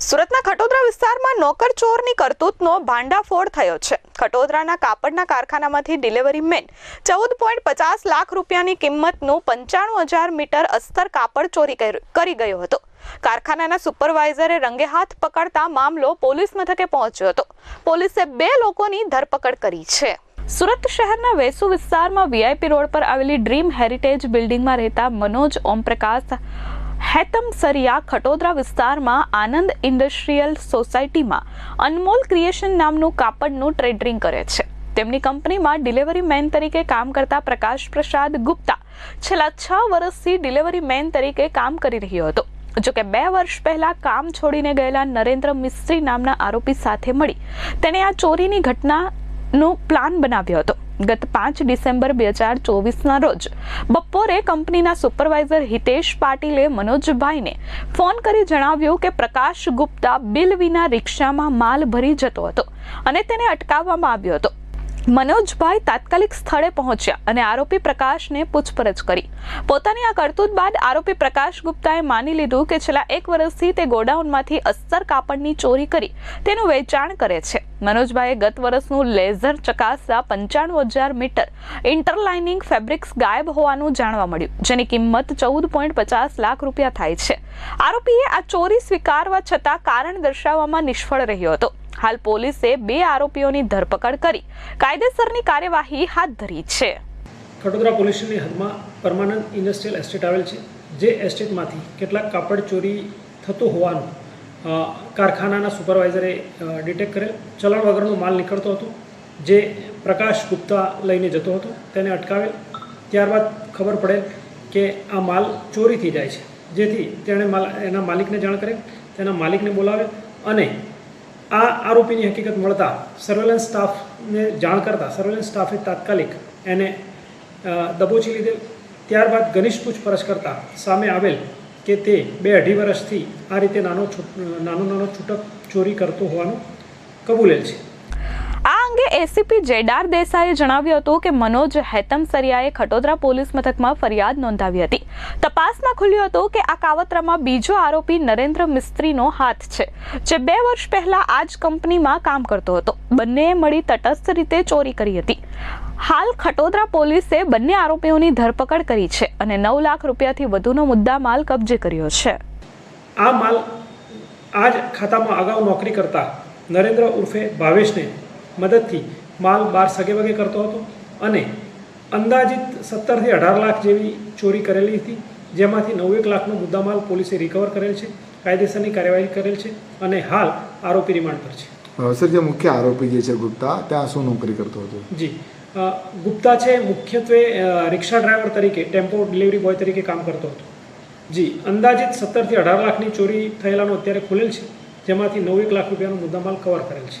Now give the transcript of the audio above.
સુરતના ખટોદરા વિસ્તારમાં નોકર ચોરની કરતૂતનો ભાંડાફોડ થયો છે. ખટોદરાના કાપડના કારખાનામાંથી ડિલિવરી મેન ચૌદ પોઈન્ટ પચાસ લાખ રૂપિયાની કિંમતનું પંચાણું હજાર મીટર અસ્તર કાપડ ચોરી કર- ગયો હતો. કારખાનાના સુપરવાઇઝરે રંગે હાથ પકડતા મામલો પોલીસ મથકે પહોંચ્યો હતો. પોલીસે બે લોકોની ધરપકડ કરી છે. સુરત શહેરના વેસુ વિસ્તારમાં વીઆઈપી રોડ પર આવેલી ડ્રીમ હેરિટેજ બિલ્ડિંગમાં રહેતા મનોજ ઓમપ્રકાશ હેતમ સરિયા ખટોદરા વિસ્તારમાં આનંદ ઇન્ડસ્ટ્રીયલ સોસાયટીમાં અનમોલ ક્રિએશન નામનું કાપડનું ટ્રેડરિંગ કરે છે. તેમની કંપનીમાં ડિલિવરી મેન તરીકે કામ કરતા પ્રકાશ પ્રસાદ ગુપ્તા છેલ્લા છ વર્ષથી ડિલિવરી મેન તરીકે કામ કરી રહ્યો હતો. જોકે બે વર્ષ પહેલા કામ છોડીને ગયેલા નરેન્દ્ર મિસ્ત્રી નામના આરોપી સાથે મળી. તેણે આ ચોરીની ઘટનાનો પ્લાન બનાવ્યો હતો. ગત પાંચ ડિસેમ્બર બે હજાર ચોવીસના રોજ બપોરે કંપનીના સુપરવાઇઝર હિતેશ પાટીલે મનોજભાઈને ફોન કરી જણાવ્યું કે પ્રકાશ ગુપ્તા બિલ વિના રિક્ષામાં માલ ભરી જતો હતો અને તેને અટકાવવામાં આવ્યો હતો. મનોજભાઈ તાત્કાલિક સ્થળે પહોંચ્યા અને આરોપી પ્રકાશને પૂછપરછ કરી. પોતાની આ કરતૂત બાદ આરોપી પ્રકાશ ગુપ્તાએ માની લીધું કે છેલ્લા એક વર્ષથી તે ગોડાઉનમાંથી અસ્તર કાપડની ચોરી કરી તેનું વેચાણ કરે છે. મનોજભાઈએ ગત વર્ષનું લેઝર ચકાસતા પંચાણું હજાર મીટર ઇન્ટરલાઇનિંગ ફેબ્રિક્સ ગાયબ હોવાનું જાણવા મળ્યું, જેની કિંમત ચૌદ પોઈન્ટ પચાસ લાખ રૂપિયા થાય છે. આરોપીએ આ ચોરી સ્વીકારવા છતાં કારણ દર્શાવવામાં નિષ્ફળ રહ્યો હતો. હાલ પોલીસે બે આરોપીઓની ધરપકડ કરી. કાયદેસરની કાર્યવાહી હાથ ધરી છે. ખડોદરા પોલીસની હદમાં પરમાનન્ટ ઇન્ડસ્ટ્રીયલ એસ્ટેટ આવેલ છે, જે એસ્ટેટમાંથી કેટલાક કાપડ ચોરી થતું હોવાનું કારખાનાના સુપરવાઇઝરે ડિટેક્ટ કરેલ. ચલણ વગરનો માલ નીકળતો હતો, જે પ્રકાશ ગુપ્તા લઈને જતો હતો, તેને અટકાવેલ. ત્યારબાદ ખબર પડેલ કે આ માલ ચોરી થઈ જાય છે. જેથી તેણે માલ, એના માલિકને જાણ કરેલ, તેના માલિકને બોલાવે અને આ આરોપીની હકીકત મળતા સર્વેલન્સ સ્ટાફને જાણ કરતા સર્વેલન્સ સ્ટાફે તાત્કાલિક એને દબોચી લીધેલ ત્યારબાદ ઘનિષ્ઠ પૂછપરછ કરતા સામે આવેલ કે તે બે અઢી વર્ષથી આ રીતે નાનો નાનો નાનો છૂટક ચોરી કરતો હોવાનું કબૂલેલ છે. અંગે એસીપી જેડાર દેસાઈએ જણાવ્યું હતું કે મનોજ હેતમ સરિયાએ ખટોદરા પોલીસ મથકમાં ફરિયાદ નોંધાવી હતી. તપાસમાં ખુલ્યું હતું કે આ કાવતરામાં બીજો આરોપી નરેન્દ્ર મિસ્ત્રીનો હાથ છે, જે બે વર્ષ પહેલા આ જ કંપનીમાં કામ કરતો હતો. બંનેએ મળી તટસ્થ રીતે ચોરી કરી હતી. હાલ ખટોદરા પોલીસે બંને આરોપીઓની ધરપકડ કરી છે અને નવ લાખ રૂપિયાથી વધુનો મુદ્દા માલ કબજે કર્યો છે. આ માલ આ જ ખાતામાં અગાઉ નોકરી કરતા નરેન્દ્ર ઉર્ફે ભાવેશને મદદથી માલ બાર સગે વગે કરતો હતો અને અંદાજિત સત્તરથી અઢાર લાખ જેવી ચોરી કરેલી હતી જેમાંથી નવેક લાખનો મુદ્દામાલ પોલીસે રિકવર કરેલ છે કાયદેસરની કાર્યવાહી કરેલ છે અને હાલ આરોપી રિમાન્ડ પર છે. સર જે મુખ્ય આરોપી જે છે ગુપ્તા ત્યાં શું નોકરી કરતો હતો? જી. ગુપ્તા છે મુખ્યત્વે રિક્ષા ડ્રાઈવર તરીકે ટેમ્પો ડિલિવરી બોય તરીકે કામ કરતો હતો. જી અંદાજિત સત્તરથી અઢાર લાખની ચોરી થયેલાનો અત્યારે ખુલેલ છે જેમાંથી નવ એક લાખ રૂપિયાનો મુદ્દામાલ કવર કરેલ છે.